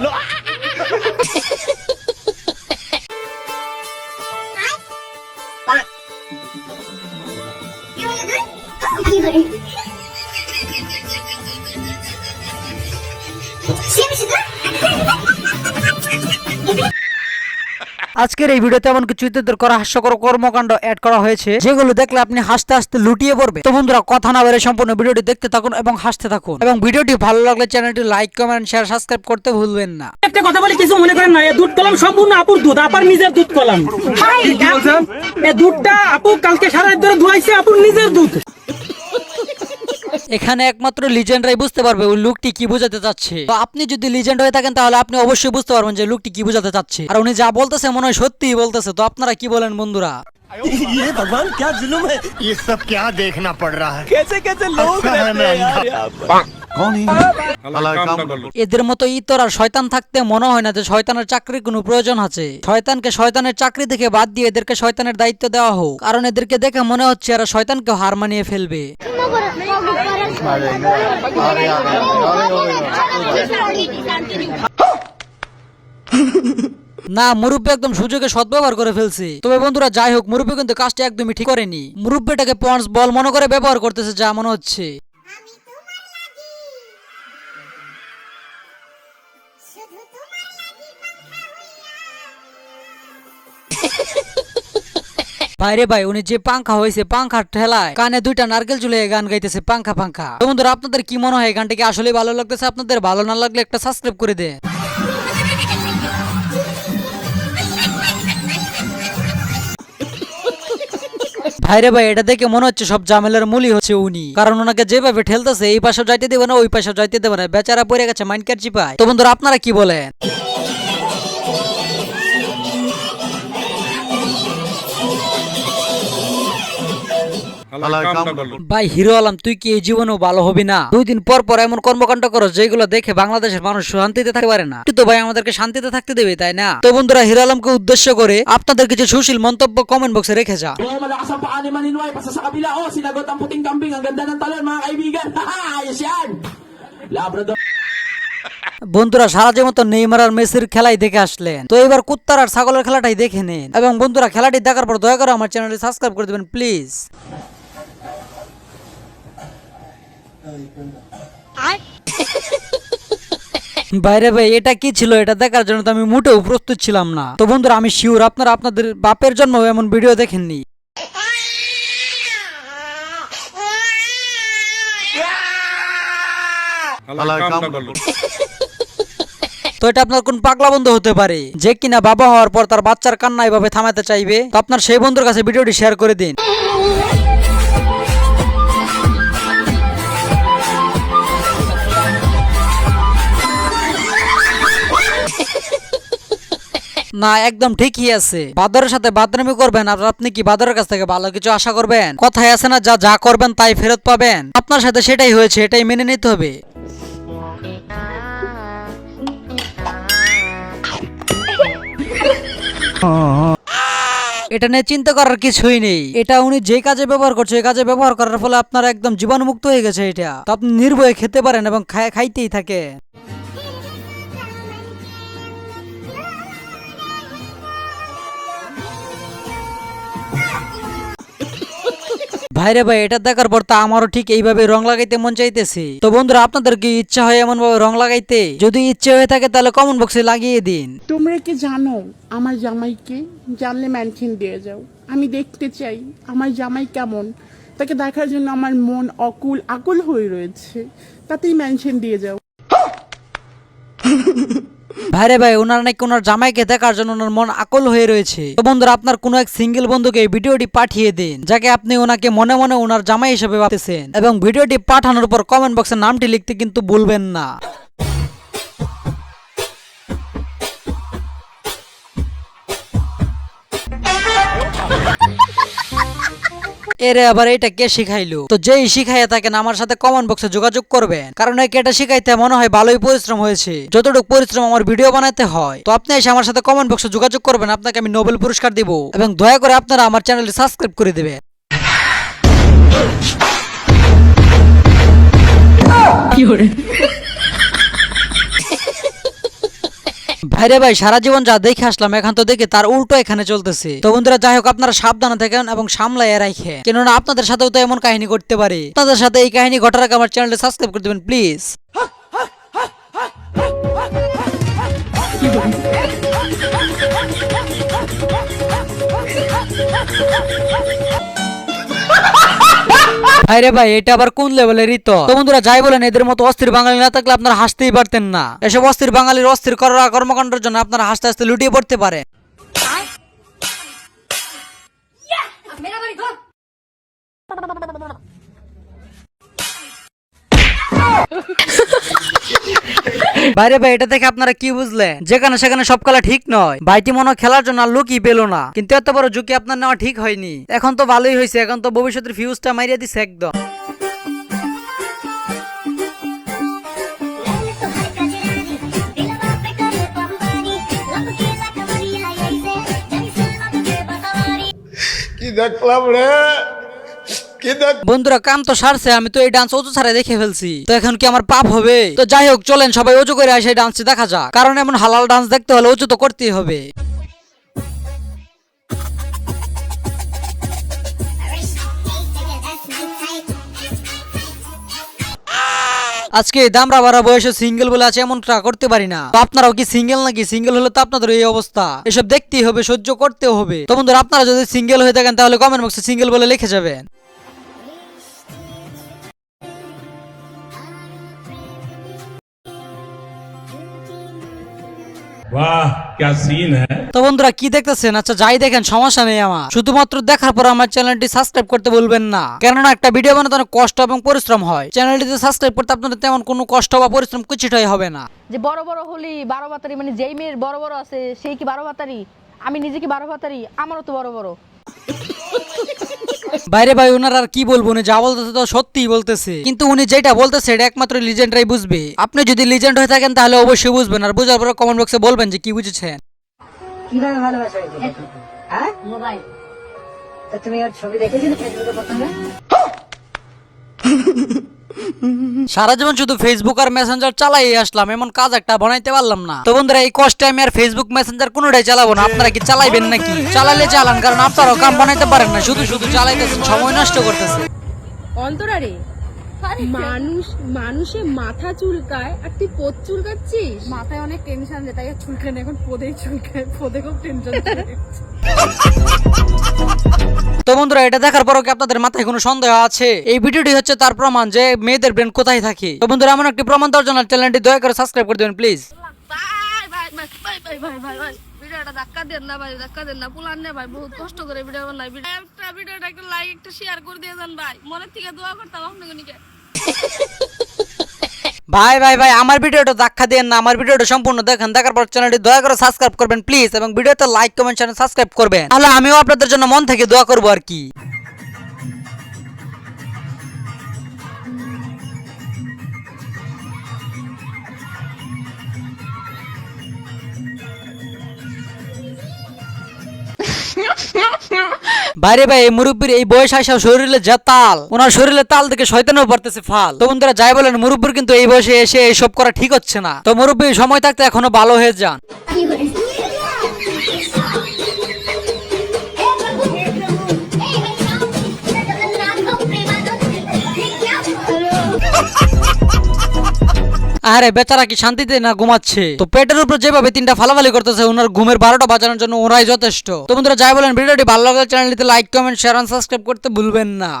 Lo. আজকের এই ভিডিওতে এমন কিছু ইত্যাদির করা হাস্যকর কর্মকাণ্ড অ্যাড করা হয়েছে যেগুলো দেখলে আপনি হাসতে হাসতে লুটিয়ে পড়বে। তো বন্ধুরা কথা না বেড়ে সম্পূর্ণ ভিডিওটি দেখতে থাকুন এবং হাসতে থাকুন। এবং ভিডিওটি ভালো লাগলে চ্যানেলটি লাইক কমেন্ট শেয়ার সাবস্ক্রাইব করতে ভুলবেন না। একটা কথা বলে কিছু মনে করেন না এ দুধ কলাম সম্পূর্ণ আপুর দুধ আপার নিজের দুধ কলাম। এ দুধটা আপু কালকে সারা ধরে ধুয়াইছে আপুর নিজের দুধ। এখানে একমাত্র লিজেন্ডরাই বুঝতে পারবে ওই লুকটি কি বোঝাতে চাচ্ছে তো আপনি যদি লিজেন্ড হয়ে থাকেন তাহলে আপনি অবশ্যই বুঝতে পারবেন যে লুকটি কি বোঝাতে চাচ্ছে আর উনি যা বলতেছে মনে হয় সত্যিই বলতেছে তো আপনারা কি বলেন বন্ধুরা ये भगवान क्या जुल्म है ये सब क्या देखना पड़ रहा है कैसे कैसे लोग अच्छा है रहते मैं हैं यार এদের মতো ইতর আর শয়তান থাকতে মনে হয় না যে শয়তানের চাকরির কোনো প্রয়োজন আছে। শয়তানকে শয়তানের চাকরি থেকে বাদ দিয়ে এদেরকে শয়তানের দায়িত্ব দেওয়া হোক। কারণ এদেরকে দেখে মনে হচ্ছে এরা শয়তানকে হার মানিয়ে ফেলবে। না মুরব্বী একদম সুযোগে সদ্ব্যবহার করে ফেলছে। তবে বন্ধুরা যাই হোক মুরব্বী কিন্তু কাজটা একদমই ঠিক করেনি। মুরব্বীটাকে পয়েন্টস বল মনে করে ব্যবহার করতেছে যা মনে হচ্ছে। বাইরে ভাই, উনি যে পাংখা হয়েছে পাংখার ঠেলায় কানে দুইটা নারকেল চুলে গান গাইতেছে, পাংখা পাংখা। তো বন্ধুরা, আপনাদের কি মনে হয় এই গানটা কি আসলে ভালো লাগতেছে? আপনাদের ভালো না লাগলে একটা সাবস্ক্রাইব করে দেন। ভাইরে ভাই, এটা দেখে মনে হচ্ছে সব জামেলার মূলই হচ্ছে উনি। কারণ ওনাকে যেভাবে ঠেলতেছে, এই পাশে যাইতে দেবে না, ওই পাশে যাইতে দেবে না। বেচারা পড়ে গেছে মাইন্ড কার চিপায়। তো বন্ধুরা, আপনারা কি বলেন? ভাই হিরো আলম তুই কি এই জীবনেও ভালো হবি না? দুই দিন পর পর এমন কর্মকাণ্ড করো যেগুলো দেখে বাংলাদেশের মানুষ শান্তিতে থাকতে পারে না। কিন্তু ভাই আমাদেরকে শান্তিতে থাকতে দেবে তাই না? তো বন্ধুরা হিরো আলমকে উদ্দেশ্য করে আপনাদের কিছু সুশীল মন্তব্য কমেন্ট বক্সে রেখে যা oh. বন্ধুরা সারা যে মতো নেইমার আর মেসির খেলাই দেখে আসলেন। তো এবার কুত্তার আর ছাগলের খেলাটাই দেখে নেন। এবং বন্ধুরা খেলাটি দেখার পর দয়া করে আমার চ্যানেলটি সাবস্ক্রাইব করে দেবেন প্লিজ। বাইরে ভাই এটা কি ছিল? এটা দেখার জন্য তো আমি মোটেও প্রস্তুত ছিলাম না। তো বন্ধুরা আমি শিওর আপনারা আপনাদের বাপের জন্য এমন ভিডিও দেখেননি। তো এটা আপনার কোন পাগলা বন্ধু হতে পারে? যে কিনা বাবা হওয়ার পর তার বাচ্চার কান্না এভাবে থামাতে চাইবে? তো আপনার সেই বন্ধুর কাছে ভিডিওটি শেয়ার করে দিন। না, একদম ঠিকই আছে। বাদরের সাথে বাদরামি করবেন আর আপনি কি বাদরের কাছ থেকে ভালো কিছু আশা করবেন? কথায় আছে না, যা যা করবেন তাই ফেরত পাবেন। আপনার সাথে সেটাই হয়েছে, এটাই মেনে নিতে হবে। এটা নিয়ে চিন্তা করার কিছুই নেই। এটা উনি যে কাজে ব্যবহার করছে এই কাজে ব্যবহার করার ফলে আপনার একদম জীবাণুমুক্ত হয়ে গেছে এটা। তো আপনি নির্ভয়ে খেতে পারেন এবং খাইতেই থাকে ভাইরে ভাই এটা দেখার পর তা আমারও ঠিক এইভাবে রং লাগাইতে মন চাইতেছে। তো বন্ধুরা আপনাদের কি ইচ্ছা হয় এমন ভাবে রং লাগাইতে? যদি ইচ্ছে হয়ে থাকে তাহলে কমেন্ট বক্সে লাগিয়ে দিন। তোমরা কি জানো আমার জামাইকে জানলে ম্যানশন দিয়ে যাও। আমি দেখতে চাই আমার জামাই কেমন। তাকে দেখার জন্য আমার মন অকুল আকুল হয়ে রয়েছে। তাতেই মেনশন দিয়ে যাও। ভাইরে ভাই, ওনার নাকি ওনার জামাইকে দেখার জন্য ওনার মন আকল হয়ে রয়েছে। তো বন্ধুরা, আপনার কোনো এক সিঙ্গেল বন্ধুকে এই ভিডিওটি পাঠিয়ে দিন, যাকে আপনি ওনাকে মনে মনে ওনার জামাই হিসেবে ভাবতেছেন। এবং ভিডিওটি পাঠানোর পর কমেন্ট বক্সে নামটি লিখতে কিন্তু ভুলবেন না। এরে আবার এটা কে শিখাইলো? তো যেই শিখাইয়া থাকেন, আমার সাথে কমেন্ট বক্সে যোগাযোগ করবেন। কারণ একে এটা শিখাইতে মনে হয় ভালোই পরিশ্রম হয়েছে। যতটুকু পরিশ্রম আমার ভিডিও বানাতে হয়, তো আপনি এসে আমার সাথে কমেন্ট বক্সে যোগাযোগ করবেন, আপনাকে আমি নোবেল পুরস্কার দিব। এবং দয়া করে আপনারা আমার চ্যানেলটি সাবস্ক্রাইব করে দেবেন। ভাইরে ভাই, সারা জীবন যা দেখে আসলাম, এখন তো দেখে তার উল্টো এখানে চলতেছে। তো বন্ধুরা, যাই হোক, আপনারা সাবধানে থাকেন এবং সামলাইয়া রাখেন। কেননা আপনাদের সাথেও তো এমন কাহিনী ঘটতে পারে। তাদের সাথে এই কাহিনী ঘটার আগে আমার চ্যানেলটা সাবস্ক্রাইব করে দেবেন, প্লিজ। আরে ভাই এটা আবার কোন লেভেলের রিত তো বন্ধুরা যাই বলেন এদের মতো অস্থির বাঙালি না থাকলে আপনারা হাসতেই পারতেন না এসব অস্থির বাঙালির অস্থির করার কর্মকাণ্ডের জন্য আপনারা হাসতে হাসতে লুটিয়ে পড়তে পারে মেরা বাড়ি বাইরে ভাই, এটা দেখে আপনারা কি বুঝলেন? যেখানে সেখানে সব খেলা ঠিক নয়। ভাইটি মনে খেলার জন্য আর লুকই পেল না। কিন্তু এত বড় ঝুঁকি আপনার নেওয়া ঠিক হয়নি। এখন তো ভালোই হয়েছে, এখন তো ভবিষ্যতের ফিউজটা মারিয়ে দিছে একদম। কি দেখলাম রে? বন্ধুরা, কাম তো সারছে, আমি তো এই ডান্স অজু ছাড়াই দেখে ফেলছি। তো এখন কি আমার পাপ হবে? তো যাই হোক, চলেন, সবাই অজু করে আসে ডান্সটি দেখা যাক। কারণ এমন হালাল ডান্স দেখতে হলে অজু তো করতেই হবে। আজকে দামরা বাড়া বয়সে সিঙ্গেল বলে আছে এমনটা করতে পারি না। তো আপনারাও কি সিঙ্গেল নাকি? সিঙ্গেল হলে তো আপনাদের এই অবস্থা। এসব দেখতেই হবে, সহ্য করতেও হবে। তো বন্ধুরা, আপনারা যদি সিঙ্গেল হয়ে থাকেন, তাহলে কমেন্ট বক্সে সিঙ্গেল বলে লিখে যাবেন। वाह क्या सीन है তো বন্ধুরা কি দেখতেছেন আচ্ছা যাই দেখেন সমস্যা নেই আমার শুধুমাত্র দেখার পর আমার চ্যানেলটি সাবস্ক্রাইব করতে বলবেন না কেননা একটা ভিডিও বানাতে অনেক কষ্ট এবং পরিশ্রম হয় চ্যানেলটিতে সাবস্ক্রাইব করতে আপনাদের তেমন কোনো কষ্ট বা পরিশ্রম কিছুটাই হবে না যে বড় বড় হলি বারো বাতারি মানে যেই মেয়ের বড় বড় আছে সেই কি বারো বাতারি আমি নিজে কি বারো বাতারি আমারও তো বড় বড় বাইরে ভাই ওনার আর কি বলব? উনি যা বলতেছে তো সত্যি বলতেছে। কিন্তু উনি যেটা বলতেছে এটা একমাত্র লিজেন্ডরাই বুঝবে। আপনি যদি লিজেন্ড হয়ে থাকেন তাহলে অবশ্যই বুঝবেন। আর বুঝার পরে কমেন্ট বক্সে বলবেন যে কি বুঝেছেন। কীভাবে ভালোবাসা হ্যাঁ? মোবাইল। তো তুমি ওর ছবি দেখেছিলে ফেসবুকে প্রথমে সারা জীবন শুধু ফেসবুক আর মেসেঞ্জার চালাই আসলাম, এমন কাজ একটা বানাইতে পারলাম না। তো বন্ধুরা, এই কষ্টে আমি আর ফেসবুক মেসেঞ্জার কোনোটাই চালাবো না। আপনারা কি চালাইবেন নাকি? চালালে চালান, কারণ আপনারাও কাম বানাইতে পারেন না। শুধু শুধু চালাইতেছেন, সময় নষ্ট করতেছে অন্তরারে মানুষ মানুষে মাথা চুলকায় আর তুই পোদ চুলকাচ্ছিস? মাথায় অনেক টেনশন যে তাই চুলকায় না এখন পোদেই চুলকায় পোদে খুব টেনশন তো বন্ধুরা এটা দেখার পরও কি আপনাদের মাথায় কোনো সন্দেহ আছে? এই ভিডিওটি হচ্ছে তার প্রমাণ যে মেয়েদের ব্রেন কোথায় থাকে। তো বন্ধুরা এমন একটি প্রমাণ দেওয়ার জন্য চ্যানেলটি দয়া করে সাবস্ক্রাইব করে দেবেন please bye bye bye bye bye bye. ভিডিওটা ধাক্কা দেন না ভাই, ধাক্কা দেন না। না ভাই, বহুত কষ্ট করে ভিডিও বানাই। ভিডিওটা একটা লাইক শেয়ার করে দিয়ে যান ভাই। থেকে দোয়া করতাম ভাই ভাই ভাই, আমার ভিডিওটা দেখা দেন না, আমার ভিডিওটা সম্পূর্ণ দেখেন। দেখার পর চ্যানেলটি দয়া করে সাবস্ক্রাইব করবেন প্লিজ এবং ভিডিওতে লাইক কমেন্ট চ্যানেল সাবস্ক্রাইব করবেন। তাহলে আমিও আপনাদের জন্য মন থেকে দোয়া করব আর কি। বাইরে ভাই, এই মুরব্বীর এই বয়স আসা শরীরে যা তাল, ওনার শরীরে তাল থেকে শয়তানও পড়তেছে ফাল। তো বন্ধুরা, যাই বলেন, মুরব্বীর কিন্তু এই বয়সে এসে এইসব করা ঠিক হচ্ছে না। তো মুরব্বী, সময় থাকতে এখনও ভালো হয়ে যান। আরে বেচারা কি শান্তিতে না ঘুমাচ্ছে? তো পেটের উপর যেভাবে তিনটা ফালাফালি করতেছে, ওনার ঘুমের বারোটা বাজানোর জন্য ওরাই যথেষ্ট। তো বন্ধুরা, যাই বলেন, ভিডিওটি ভালো লাগলে চ্যানেলটিতে লাইক কমেন্ট শেয়ার আর সাবস্ক্রাইব করতে ভুলবেন না।